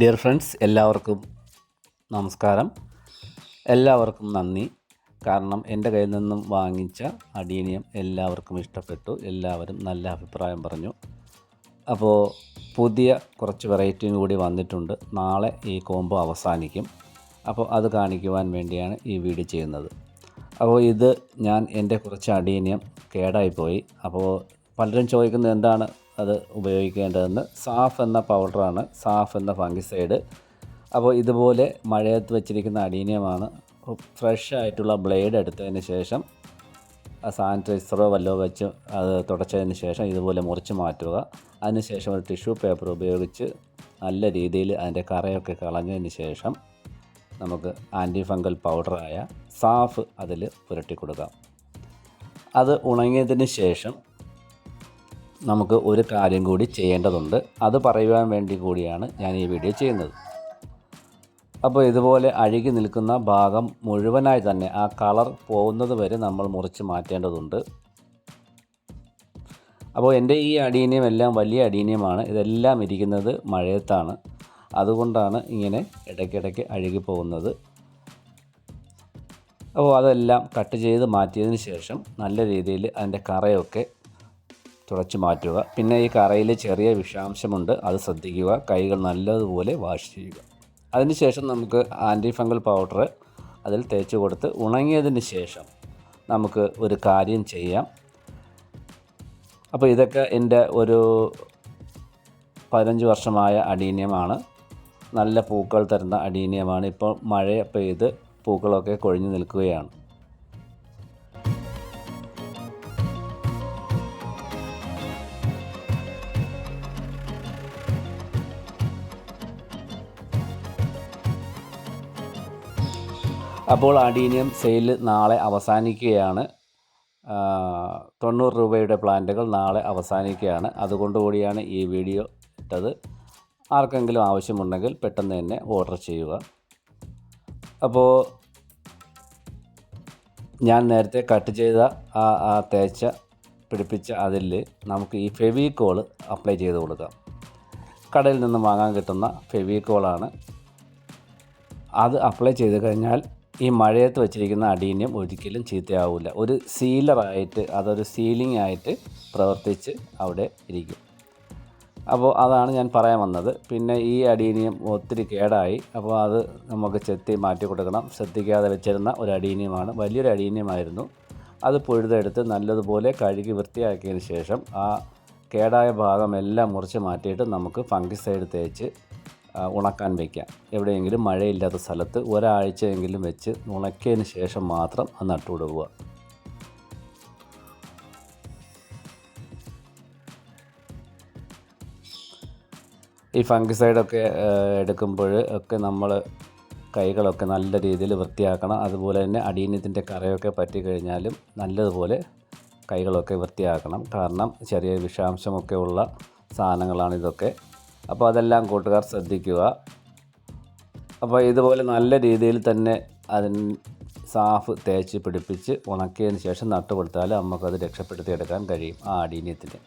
Dear friends എല്ലാവർക്കും നമസ്കാരം. എല്ലാവർക്കും നന്ദി. കാരണം എന്റെ കയ്യിൽ നിന്നും വാങ്ങിച്ച അടീനിയം എല്ലാവർക്കും ഇഷ്ടപ്പെട്ടു. എല്ലാവരും നല്ല അഭിപ്രായം പറഞ്ഞു. അപ്പോൾ പുതിയ കുറച്ച് വെറൈറ്റിയും കൂടി വന്നിട്ടുണ്ട്. നാളെ ഈ കോംബോ അവസാനിക്കും. അപ്പോൾ അത് കാണിക്കുവാൻ വേണ്ടിയാണ് ഈ വീഡിയോ ചെയ്യുന്നത്. അപ്പോൾ ഇത് ഞാൻ എന്റെ കുറച്ച് അടീനിയം കേടായിപ്പോയി. അപ്പോൾ പലരും ചോദിക്കുന്നത് എന്താണ്? അത് ഉപയോഗിക്കേണ്ടതെന്ന് സാഫ് എന്ന പൗഡറാണ് സാഫ് എന്ന ഫംഗിസൈഡ്. അപ്പോൾ ഇതുപോലെ മഴയത്ത് വെച്ചിരിക്കുന്ന അടീനിയമാണ്. ഫ്രഷ് ആയിട്ടുള്ള ബ്ലേഡ് എടുത്തതിന് ശേഷം ആ സാനിറ്റൈസറോ വല്ലോ വെച്ച് അത് തുടച്ചതിന് ശേഷം ഇതുപോലെ മുറിച്ച് മാറ്റുക. അതിനുശേഷം ഒരു ടിഷ്യൂ പേപ്പർ ഉപയോഗിച്ച് നല്ല രീതിയിൽ അതിന്റെ കറയൊക്കെ കളഞ്ഞതിന് ശേഷം നമുക്ക് ആന്റി ഫംഗൽ പൗഡറായ സാഫ് അതിൽ പുരട്ടി കൊടുക്കാം അത് ഉണങ്ങിയതിന് ശേഷം നമുക്ക് ഒരു കാര്യം കൂടി ചെയ്യേണ്ടതുണ്ട്. അത് പറയുവാൻ വേണ്ടി കൂടിയാണ് ഞാൻ ഈ വീഡിയോ ചെയ്യുന്നത്. അപ്പോൾ ഇതുപോലെ അഴുകി നിൽക്കുന്ന ഭാഗം മുഴുവനായി തന്നെ ആ കളർ പോകുന്നത് വരെ നമ്മൾ മുറിച്ച് മാറ്റേണ്ടതുണ്ട്. അപ്പോൾ എന്റെ ഈ അടീനിയം എല്ലാം വലിയ അടീനിയമാണ്. ഇതെല്ലാം ഇരിക്കുന്നത് മഴയത്താണ്. അതുകൊണ്ടാണ് ഇങ്ങനെ ഇടയ്ക്കിടയ്ക്ക് അഴുകി പോകുന്നത്. അപ്പോൾ അതെല്ലാം കട്ട് ചെയ്ത് മാറ്റിയതിന് ശേഷം നല്ല രീതിയിൽ അതിന്റെ കറയൊക്കെ തുടച്ച് മാറ്റുക. പിന്നെ ഈ കറയിൽ ചെറിയ വിഷാംശമുണ്ട്. അത് ശ്രദ്ധിക്കുക. കൈകൾ നല്ലതുപോലെ വാഷ് ചെയ്യുക. അതിനുശേഷം നമുക്ക് ആന്റി ഫംഗൽ പൗഡർ അതിൽ തേച്ച് കൊടുത്ത് ഉണങ്ങിയതിന് ശേഷം നമുക്ക് ഒരു കാര്യം ചെയ്യാം. അപ്പോൾ ഇതൊക്കെ എന്റെ ഒരു പതിനഞ്ച് വർഷമായ അടീനിയമാണ്. നല്ല പൂക്കൾ തരുന്ന അടീനിയമാണ്. ഇപ്പോൾ മഴ പെയ്ത് പൂക്കളൊക്കെ കൊഴിഞ്ഞു നിൽക്കുകയാണ്. അപ്പോൾ അഡീനിയം സെയിൽ നാളെ അവസാനിക്കുകയാണ്. തൊണ്ണൂറ് രൂപയുടെ പ്ലാന്റുകൾ നാളെ അവസാനിക്കുകയാണ്. അതുകൊണ്ട് കൂടിയാണ് ഈ വീഡിയോ ഇട്ടത്. ആർക്കെങ്കിലും ആവശ്യമുണ്ടെങ്കിൽ പെട്ടെന്ന് തന്നെ ഓർഡർ ചെയ്യുക. അപ്പോൾ ഞാൻ നേരത്തെ കട്ട് ചെയ്ത ആ ആ തേച്ച പിടിപ്പിച്ച അതിൽ നമുക്ക് ഈ ഫെവിക്കോൾ അപ്ലൈ ചെയ്ത് കൊടുക്കാം. കടയിൽ നിന്ന് വാങ്ങാൻ കിട്ടുന്ന ഫെവിക്കോളാണ്. അത് അപ്ലൈ ചെയ്ത് കഴിഞ്ഞാൽ ഈ മഴയത്ത് വെച്ചിരിക്കുന്ന അടീന്യം ഒരിക്കലും ചീത്തയാവില്ല ഒരു സീലറായിട്ട് അതൊരു സീലിംഗ് ആയിട്ട് പ്രവർത്തിച്ച് അവിടെ ഇരിക്കും. അപ്പോൾ അതാണ് ഞാൻ പറയാൻ വന്നത്. പിന്നെ ഈ അടീനിയം ഒത്തിരി കേടായി. അപ്പോൾ അത് നമുക്ക് ചെത്തി മാറ്റി കൊടുക്കണം. ശ്രദ്ധിക്കാതെ വെച്ചിരുന്ന ഒരു അടീനിയമാണ്. വലിയൊരു അടീനിയമായിരുന്നു. അത് പൊഴുതെടുത്ത് നല്ലതുപോലെ കഴുകി വൃത്തിയാക്കിയതിന് ശേഷം ആ കേടായ ഭാഗമെല്ലാം മുറിച്ച് മാറ്റിയിട്ട് നമുക്ക് ഫംഗിസൈഡ് തേച്ച് ഉണക്കാൻ വയ്ക്കാം എവിടെയെങ്കിലും മഴയില്ലാത്ത സ്ഥലത്ത് ഒരാഴ്ചയെങ്കിലും വെച്ച് ഉണക്കിയതിന് ശേഷം മാത്രം അത് നട്ടുവിടുക. ഈ ഫംഗിസൈഡൊക്കെ എടുക്കുമ്പോൾ ഒക്കെ നമ്മൾ കൈകളൊക്കെ നല്ല രീതിയിൽ വൃത്തിയാക്കണം. അതുപോലെ തന്നെ അടിയനത്തിന്റെ കറയൊക്കെ പറ്റി കഴിഞ്ഞാലും നല്ലതുപോലെ കൈകളൊക്കെ വൃത്തിയാക്കണം. കാരണം ചെറിയ വിഷാംശമൊക്കെ ഉള്ള സാധനങ്ങളാണ് ഇതൊക്കെ. അപ്പോൾ അതെല്ലാം കൂട്ടുകാർ ശ്രദ്ധിക്കുക. അപ്പോൾ ഇതുപോലെ നല്ല രീതിയിൽ തന്നെ അതിന് സാഫ് തേച്ച് പിടിപ്പിച്ച് ഉണക്കിയതിന് ശേഷം നട്ടുകൊടുത്താൽ നമുക്കത് രക്ഷപ്പെടുത്തിയെടുക്കാൻ കഴിയും ആ അടീനിയത്തിന്.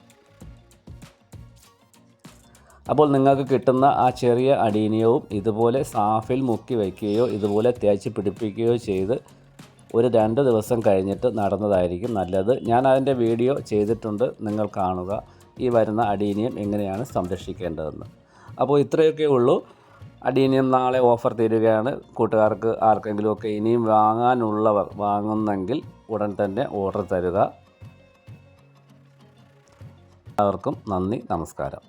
അപ്പോൾ നിങ്ങൾക്ക് കിട്ടുന്ന ആ ചെറിയ അടീനിയവും ഇതുപോലെ സാഫിൽ മുക്കി വയ്ക്കുകയോ ഇതുപോലെ തേച്ച് പിടിപ്പിക്കുകയോ ചെയ്ത് ഒരു രണ്ട് ദിവസം കഴിഞ്ഞിട്ട് നടന്നതായിരിക്കും നല്ലത്. ഞാൻ അതിന്റെ വീഡിയോ ചെയ്തിട്ടുണ്ട് നിങ്ങൾ കാണുക. ഈ വരുന്ന അഡീനിയം എങ്ങനെയാണ് സംരക്ഷിക്കേണ്ടതെന്ന്. അപ്പോൾ ഇത്രയൊക്കെ ഉള്ളൂ. അഡീനിയം നാളെ ഓഫർ തരികയാണ്. കൂട്ടുകാർക്ക് ആർക്കെങ്കിലുമൊക്കെ ഇനിയും വാങ്ങാനുള്ളവർ വാങ്ങുന്നെങ്കിൽ ഉടൻ തന്നെ ഓർഡർ തരുക. എല്ലാവർക്കും നന്ദി നമസ്കാരം.